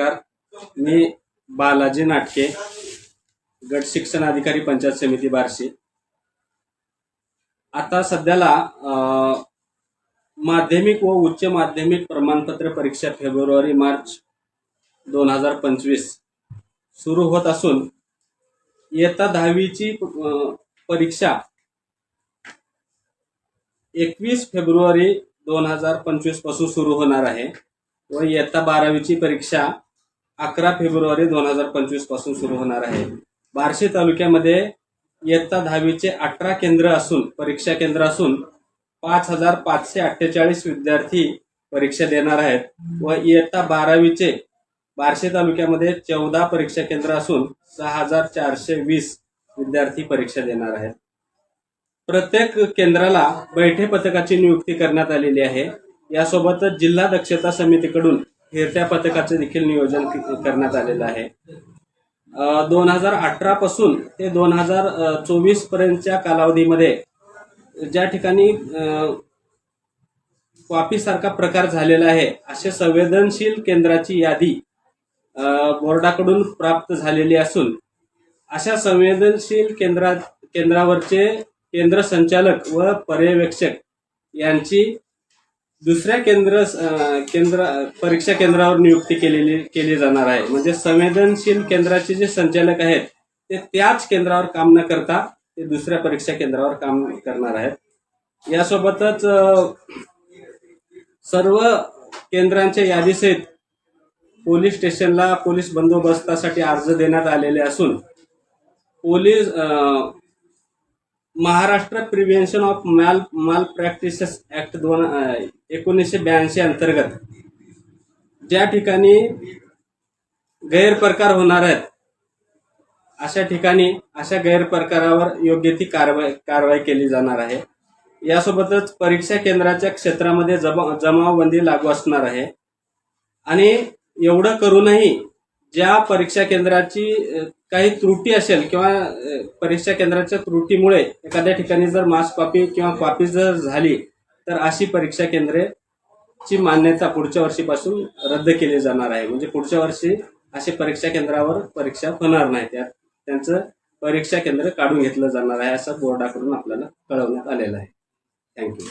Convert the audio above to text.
नमस्कार. मी बालाजी नाटके गट शिक्षण अधिकारी पंचायत समिती बार्शी. आता सध्याला माध्यमिक व उच्च माध्यमिक प्रमाणपत्र परीक्षा फेब्रुवारी मार्च दोन हजार पंचवीस सुरू होत असून इयत्ता दहावीची परीक्षा एकवीस फेब्रुवारी दोन हजार पंचवीसपासून सुरू होणार आहे व इयत्ता बारावीची परीक्षा अकरा फेब्रुवारी दोन हजार पंचवीसपासून सुरू होणार आहे. बार्शी तालुक्यामध्ये इयत्ता दहावीचे अठरा केंद्र असून परीक्षा केंद्र असून पाच हजार पाचशे अठ्ठेचाळीस विद्यार्थी परीक्षा देणार आहेत व इयत्ता बारावीचे बार्शी तालुक्यामध्ये चौदा परीक्षा केंद्र असून सहा हजार चारशे वीस विद्यार्थी परीक्षा देणार आहेत. प्रत्येक केंद्राला बैठे पथकाची नियुक्ती करण्यात आलेली आहे. यासोबतच जिल्हा दक्षता समितीकडून फिरत्या पथकाचे देखील नियोजन करण्यात आलेलं आहे. दोन हजार अठरा पासून ते दोन हजार चोवीस पर्यंतच्या कालावधीमध्ये ज्या ठिकाणी कॉपी सारखा प्रकार झालेला आहे असे संवेदनशील केंद्राची यादी बोर्डाकडून प्राप्त झालेली असून अशा संवेदनशील केंद्रा केंद्रावरचे केंद्र संचालक व पर्यवेक्षक यांची दुसऱ्या केंद्र केंद्र परीक्षा केंद्रावर नियुक्ती केलेली केली जाणार आहे. म्हणजे संवेदनशील केंद्राचे जे संचालक आहेत ते त्याच केंद्रावर काम न करता ते दुसऱ्या परीक्षा केंद्रावर काम करणार आहेत. यासोबतच सर्व केंद्रांच्या यादीसहित पोलीस स्टेशनला पोलीस बंदोबस्तासाठी अर्ज देण्यात आलेले असून पोलीस महाराष्ट्र प्रिव्हेन्शन ऑफ मॅल माल प्रॅक्टिसेस ऍक्ट दोन एकोणीसशे ब्याऐंशी अंतर्गत ज्या ठिकाणी गैरप्रकार होणार आहेत अशा ठिकाणी अशा गैरप्रकारावर योग्य ती कारवाई कारवाई केली जाणार आहे. यासोबतच परीक्षा केंद्राच्या क्षेत्रामध्ये जमा जमावबंदी लागू असणार आहे. आणि एवढं करूनही ज्या परीक्षा केंद्राची काही त्रुटी असेल किंवा परीक्षा केंद्राच्या त्रुटीमुळे एखाद्या ठिकाणी जर मास कॉपी किंवा कॉपी जर झाली तर अशी परीक्षा केंद्रे ची मान्यता पुढच्या वर्षीपासून रद्द केली जाणार आहे. म्हणजे पुढच्या वर्षी असे परीक्षा केंद्रावर परीक्षा होणार नाही. त्यात त्यांचं परीक्षा केंद्र काढून घेतलं जाणार आहे असं बोर्डाकडून आपल्याला कळवण्यात आलेलं आहे. थँक्यू